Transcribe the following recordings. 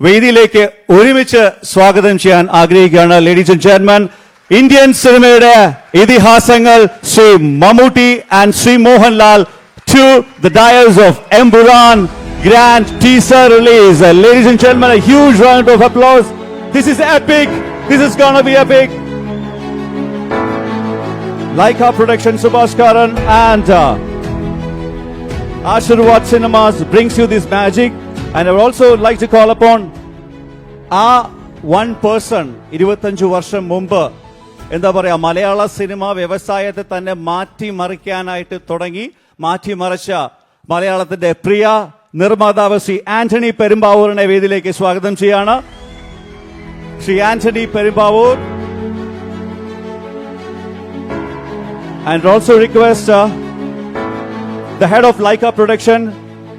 വേദിയിലേക്ക് ഒരുമിച്ച് സ്വാഗതം ചെയ്യാൻ ആഗ്രഹിക്കുകയാണ് ലേഡീസ് ആൻഡ് ചെയർമാൻ ഇന്ത്യൻ സിനിമയുടെ ഇതിഹാസങ്ങൾ Shri Mammootty and Shri Mohanlal to the dais of Empuraan grand teaser release ladies and chairman huge round of applause this this is epic. This is B Leica Production Subhash Karan and uh, Ashirwad Cinemas brings you this magic. And I would also like to call upon a one person ഇരുപത്തഞ്ചു വർഷം മുമ്പ് എന്താ പറയാ മലയാള cinema വ്യവസായത്തെ തന്നെ മാറ്റിമറിക്കാനായിട്ട് തുടങ്ങി. മാറ്റിമറിച്ച മലയാളത്തിന്റെ പ്രിയ നിർമ്മാതാവ് ശ്രീ ആന്റണി പെരുമ്പാവൂരിനെ വേദിയിലേക്ക് സ്വാഗതം ചെയ്യാണ്. Shri Antony Perumbavoor. And also uh, the head of Leica production,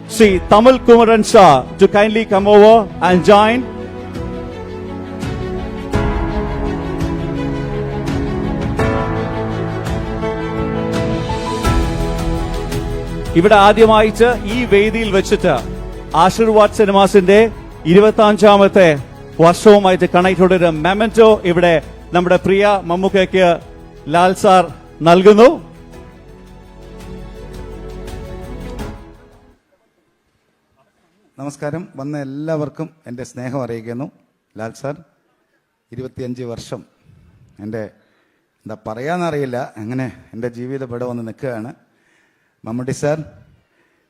see Tamil Kumaran Shah, to kindly come over and join. ഇവിടെ ആദ്യമായിട്ട് ഈ വേദിയിൽ വെച്ചിട്ട് ആശീർവാദ് സിനിമാസിന്റെ ഇരുപത്തി അഞ്ചാമത്തെ വർഷവുമായിട്ട് കണക്റ്റോട് ഒരു മെമന്റോ ഇവിടെ നമ്മുടെ പ്രിയ മമ്മൂക്കയ്ക്ക് ലാൽ സാർ നൽകുന്നു നമസ്കാരം. വന്ന എല്ലാവർക്കും എന്റെ സ്നേഹം അറിയിക്കുന്നു. ലാൽ സാർ ഇരുപത്തിയഞ്ച് വർഷം എന്റെ എന്താ പറയാന്നറിയില്ല. അങ്ങനെ എന്റെ ജീവിതം ഇവിടെ വന്ന് നിൽക്കുകയാണ്. മമ്മൂട്ടി സാർ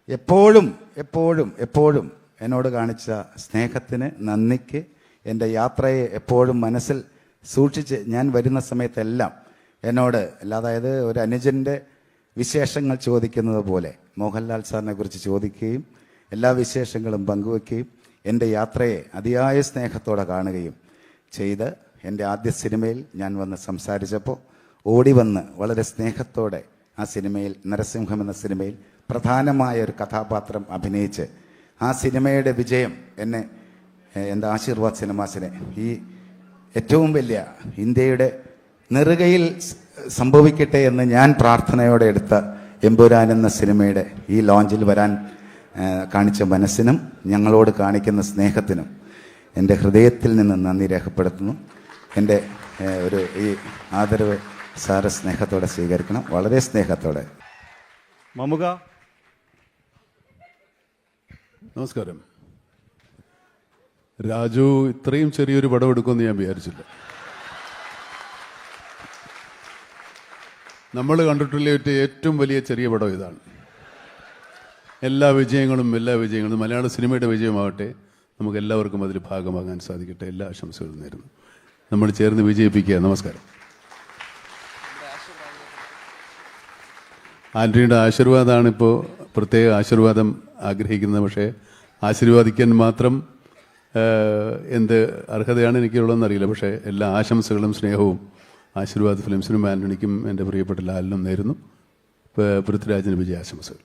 എപ്പോഴും എപ്പോഴും എപ്പോഴും എന്നോട് കാണിച്ച സ്നേഹത്തിന് നന്ദിക്ക് എന്റെ യാത്രയെ എപ്പോഴും മനസ്സിൽ സൂക്ഷിച്ച് ഞാൻ വരുന്ന സമയത്തെല്ലാം എന്നോട് അതായത് ഒരു അനുജന്റെ വിശേഷങ്ങൾ ചോദിക്കുന്നത് പോലെ മോഹൻലാൽ സാറിനെ കുറിച്ച് ചോദിക്കുകയും എല്ലാ വിശേഷങ്ങളും പങ്കുവെക്കുകയും എന്റെ യാത്രയെ അതിയായ സ്നേഹത്തോടെ കാണുകയും ചെയ്ത് എന്റെ ആദ്യ സിനിമയിൽ ഞാൻ വന്ന് സംസാരിച്ചപ്പോൾ ഓടി വന്ന് വളരെ സ്നേഹത്തോടെ ആ സിനിമയിൽ നരസിംഹം എന്ന സിനിമയിൽ പ്രധാനമായ ഒരു കഥാപാത്രം അഭിനയിച്ച് ആ സിനിമയുടെ വിജയം എന്നെ എന്റെ ആശീർവാദ് സിനിമാസിനെ ഈ ഏറ്റവും വലിയ ഇന്ത്യയുടെ നെറുകയിൽ സംഭവിക്കട്ടെ എന്ന് ഞാൻ പ്രാർത്ഥനയോടെ എടുത്ത എമ്പുരാൻ എന്ന സിനിമയുടെ ഈ ലോഞ്ചിൽ വരാൻ കാണിച്ച മനസ്സിനും ഞങ്ങളോട് കാണിക്കുന്ന സ്നേഹത്തിനും എന്റെ ഹൃദയത്തിൽ നിന്ന് നന്ദി രേഖപ്പെടുത്തുന്നു. എന്റെ ഒരു ഈ ആദരവ് സാര സ്നേഹത്തോടെ സ്വീകരിക്കണം. വളരെ സ്നേഹത്തോടെ. മമുക. നമസ്കാരം. രാജു ഇത്രയും ചെറിയൊരു പടം എടുക്കുമെന്ന് ഞാൻ വിചാരിച്ചില്ല. നമ്മൾ കണ്ടിട്ടുള്ള ഏറ്റവും വലിയ ചെറിയ പടം ഇതാണ്. എല്ലാ വിജയങ്ങളും എല്ലാ വിജയങ്ങളും മലയാള സിനിമയുടെ വിജയമാവട്ടെ നമുക്ക് എല്ലാവർക്കും അതിൽ ഭാഗമാകാൻ സാധിക്കട്ടെ. എല്ലാ ആശംസകളും നേരുന്നു. നമ്മൾ ചേർന്ന് വിജയിപ്പിക്കുക. നമസ്കാരം. ആന്റണിയുടെ ആശീർവാദമാണ് ഇപ്പോൾ പ്രത്യേക ആശീർവാദം ആഗ്രഹിക്കുന്നത്. പക്ഷേ ആശീർവാദിക്കാൻ മാത്രം എന്ത് അർഹതയാണ് എനിക്കുള്ളതെന്ന് അറിയില്ല. പക്ഷേ എല്ലാ ആശംസകളും സ്നേഹവും ആശീർവാദ് ഫിലിംസിനും ആന്റണിക്കും എന്റെ പ്രിയപ്പെട്ട ലാലിനും നേരുന്നു. പൃഥ്വിരാജിന് വിജയാശംസകൾ.